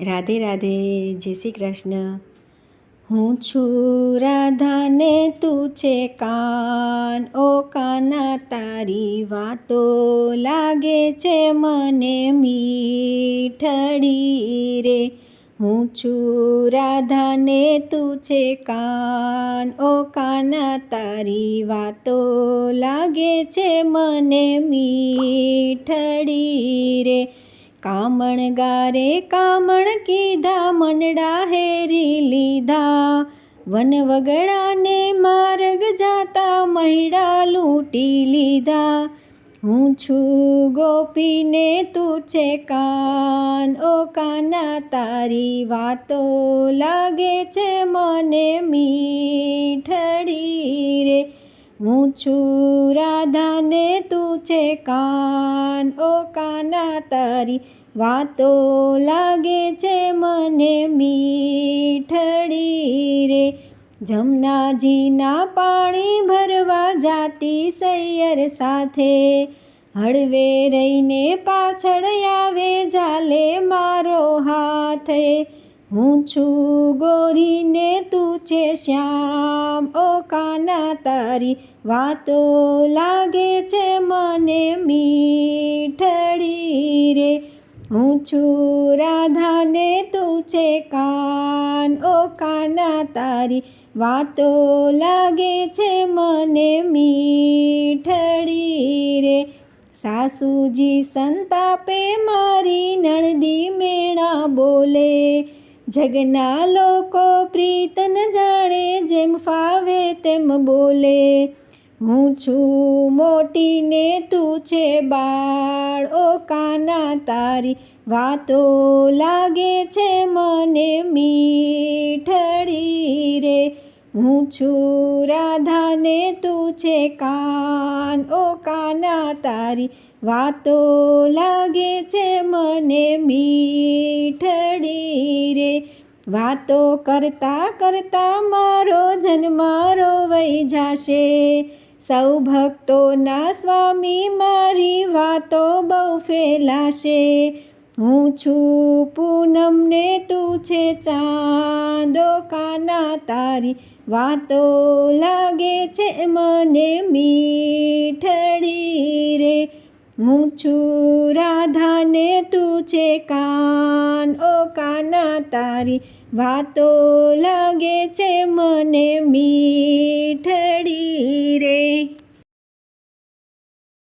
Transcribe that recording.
રાધે રાધે, જય શ્રી કૃષ્ણ. હું છું રાધાને, તું છે કાન. ઓ કાના, તારી વાતો લાગે છે મને મીઠડી રે. હું છું રાધાને, તું છે કાન. ઓ કાના, તારી વાતો લાગે છે મને મીઠડી કામણ ગારે કામણ કીધા મનડા હેરી લીધા. વન વગડાને માર્ગ જાતા, મહિડા લૂંટી લીધા. હું છું ગોપીને, તું છે કાન. ઓ કાના, તારી વાતો લાગે છે, મને મીઠડી રે હું છું રાધાને તું છે કાન, ઓ કાના તારી વાતો લાગે છે મને મીઠડી રે. જમનાજીના પાણી ભરવા જાતી સૈયર સાથે હળવે રહીને પાછળ આવે, જાલે મારો હાથ. હું છું ગોરીને તું છે શ્યામ. ઓ કાના, તારી વાતો લાગે છે મને મીઠડી રે. હું છું રાધાને તું છે કાન. ઓ કાના, તારી વાતો લાગે છે મને મીઠડી રે. સાસુજી સંતાપે મારી નણદી મેણા બોલે જગના લોકો પ્રીતન જાણે, જેમ ફાવે તેમ બોલે. હું છું મોટીને તું છે બાળ, ઓ કાના તારી વાતો લાગે છે મને મીઠડી રે. હું છું રાધાને તું છે કાન, ઓ કાના તારી વાતો લાગે છે મને મીઠડી રે. વાતો કરતા કરતા મારો જન્મ રોવાઈ જાશે. સૌ ભક્તોના સ્વામી મારી વાતો બહુ ફેલાશે. હું છું પૂનમને તું છે ચાંદો કાના તારી. વાતો લાગે છે મને મીઠડી રે હું છું રાધાને તું છે કાન? ઓ કાના, તારી વાતો લાગે છે મને મીઠડી રે